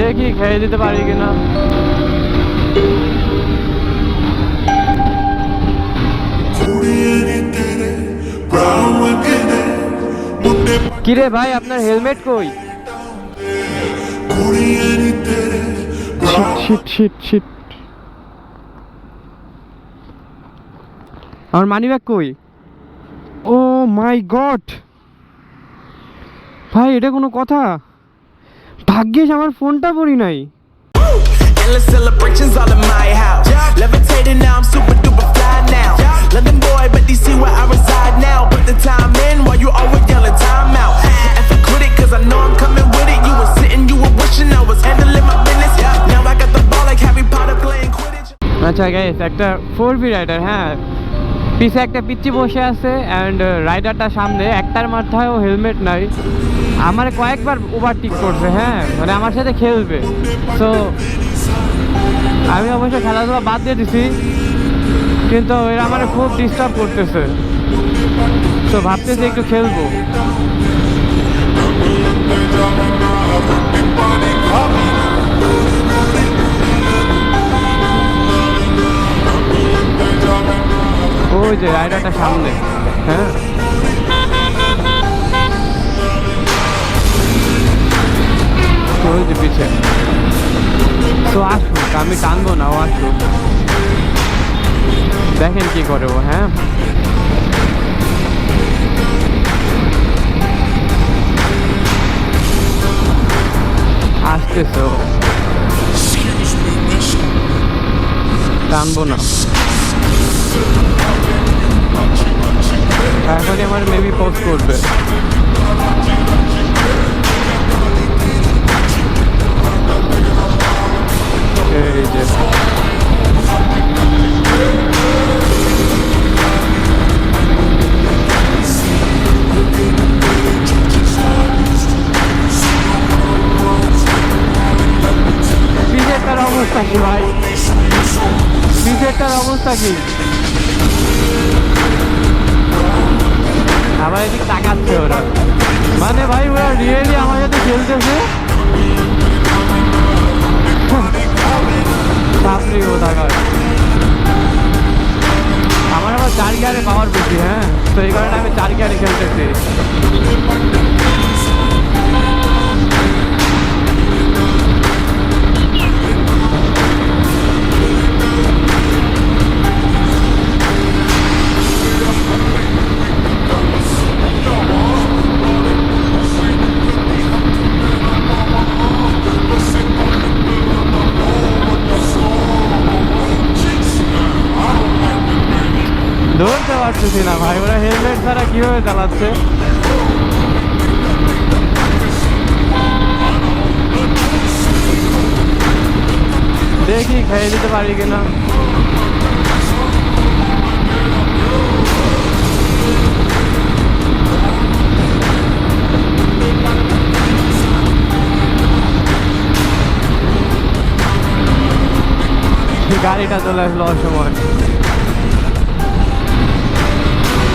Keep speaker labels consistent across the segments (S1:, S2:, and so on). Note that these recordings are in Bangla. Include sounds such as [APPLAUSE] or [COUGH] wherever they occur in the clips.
S1: দেখি খেয়ে দিতে পারি কিনা। কিরে ভাই আপনার হেলমেট কই? আমার মানি ব্যাগ কই? ও মাই গড ভাই এটা কোনো কথা? ভাগ্যিস আমার ফোনটা পড়ি নাই
S2: Endless celebrations all in my house. Levitating now, I'm super duper fly now. London boy, but DC where I reside now. Put the time in while you always yelling time out. And for quit it, cause I know I'm coming with it. You were sitting, you were wishing I was handling my business. Now I got the ball like Harry Potter playing Quidditch.
S1: আচ্ছা গাইস একটা ফোর বি রাইডার হ্যাঁ পিছে একটা পিচ্ছি বসে আছে অ্যান্ড রাইডারটা সামনে, একটার মাথায়ও হেলমেট নাই। আমার কয়েকবার ওভারটেক করছে হ্যাঁ মানে আমার সাথে খেলবে। তো আমি অবশ্য খেলাধুলা বাদ দিয়ে দিছি, কিন্তু এরা আমার খুব ডিস্টার্ব করতেছে। তো ভাবতেছি একটু খেলব। ওই যে রাইডারটা সামনে। হ্যাঁ? ওই যে পিছে। তো আসুক, আমি টানবো না, ও আসুক। দেখেন কি করে ও হ্যাঁ? আসতেছে টানবো না। আমার মেবি পোস্ট করবে। এই অবস্থা কি ভাই? বিজেটার অবস্থা কি? আবার এদিকে তাকাচ্ছে ওরা। মানে ভাই, ওরা রিয়েলি আমার সাথে খেলতেছে? বাপরে ও টাকার আমার আবার চার গিয়ারে পাওয়ার বেশি হ্যাঁ? তো এই কারণে আমি চার গিয়ারে খেলতেছি। ধরতে না ভাই। ওরা হেলমেট ছাড়া কীভাবে চালাচ্ছে? দেখি খেয়ে দিতে পারি কিনা। গাড়িটা চলে আসলো অসময়।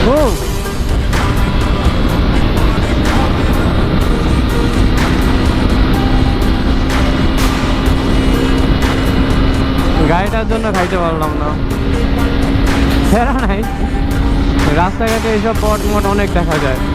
S1: ও। গাড়িটার জন্য খাইতে পারলাম না। ফেরা নাই। রাস্তাঘাটে এইসব পট মট অনেক দেখা যায়।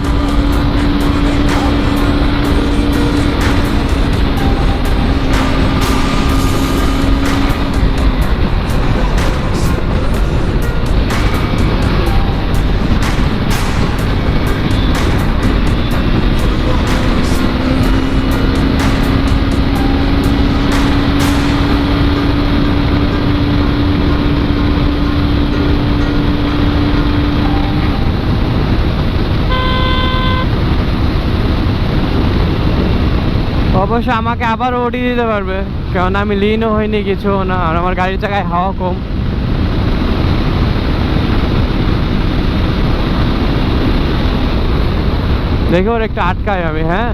S1: অবশ্য আমাকে আবার ওটি দিতে পারবে। কারণ আমি লিনও হইনি কিছু না, আর আমার গাড়ির জায়গায় হাওয়া কম। দেখে ওর একটু আটকায় আমি হ্যাঁ?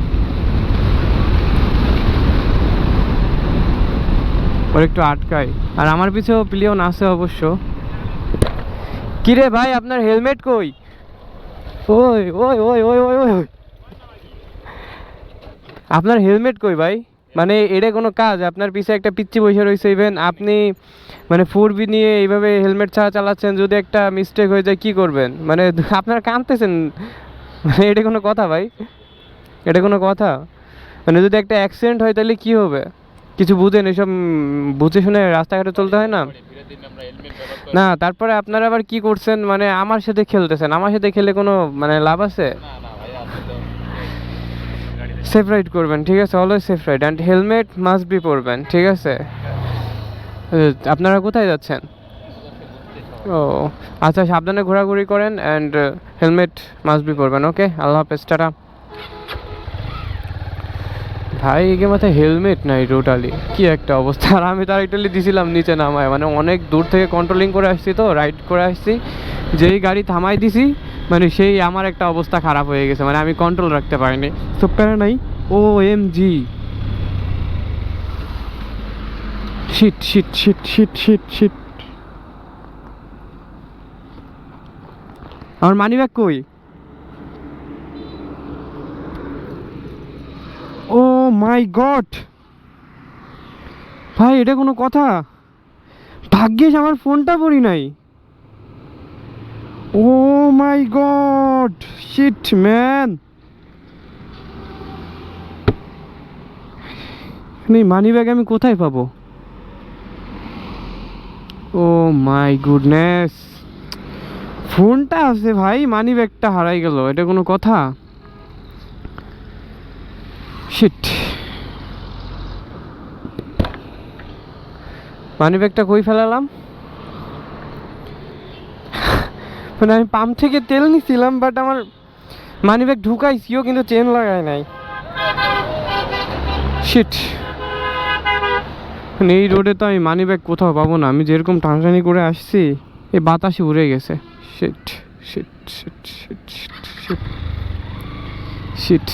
S1: ওর একটু আটকাই আর আমার পিছেও প্লিয়ন আছে অবশ্য। কিরে ভাই, আপনার হেলমেট কই? ওই ওই ওই ওই ওই ওই ওই। আপনার হেলমেট কই ভাই? মানে এটা কোনো কাজ, আপনার পিছে একটা পিচ্ছি বসে রয়েছে ইভেন আপনি মানে বি নিয়ে এইভাবে হেলমেট ছাড়া চালাচ্ছেন, যদি একটা মিস্টেক হয়ে যায়, কী করবেন? মানে [LAUGHS] আপনারা কাঁদতেছেন। মানে এটা কোনো কথা ভাই? এটা কোনো কথা? মানে যদি একটা অ্যাক্সিডেন্ট হয়, তাহলে কি হবে? কিছু বুঝেন, এসব বুঝে শুনে রাস্তাঘাটে চলতে হয় না? না, তারপরে আপনারা আবার কি করছেন? মানে আমার সাথে খেলতেছেন, আমার সাথে খেলে কোনো মানে লাভ আছে? সেফ রাইড করবেন, ঠিক আছে? Always safe ride and helmet must be পরবেন, ঠিক আছে? আপনারা কোথায় যাচ্ছেন? ও আচ্ছা সাবধানে ঘোরাঘুরি করেন অ্যান্ড হেলমেট মাস্ট বি পরবেন, ওকে? আল্লাহ হাফেজ, টাটা। ভাই একে মাথায় হেলমেট নাই টোটালি কি একটা অবস্থা। আর আমি তার ইটালি দিছিলাম নিচে নামায় মানে অনেক দূর থেকে কন্ট্রোলিং করে আসছি তো রাইড করে আসছি। যেই গাড়ি থামাই দিছি মানে সেই আমার একটা অবস্থা খারাপ হয়ে গেছে মানে আমি কন্ট্রোল রাখতে পারিনি। তো প্যারা নাই? O M G shit shit shit shit shit shit আমার মানি ব্যাগ কই? Oh my God. ভাই, এটা কোনো কথা? ভাগ্যিস আমার ফোনটা পড়ি নাই। ও my God shit man money bag আমি কোথায় পাবো? Oh my goodness. ফোনটা আছে ভাই মানি ব্যাগটা হারাই গেল, এটা কোনো কথা? শিট মানি ব্যাগটা কই ফেলালাম? মানে আমি পাম্প থেকে তেল নিছিলাম বাট আমার মানি ব্যাগ ঢুকাইছিও, কিন্তু চেন লাগাই নাই। শিট মানে এই রোডে তো আমি মানি ব্যাগ কোথাও পাবো না। আমি যেরকম টানটানি করে আসছি, এই বাতাসে উড়ে গেছে। Shit shit shit shit shit shit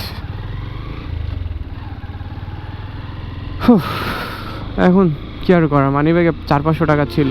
S1: এখন কি আর করা মানি ব্যাগে চার পাঁচশো টাকা ছিল।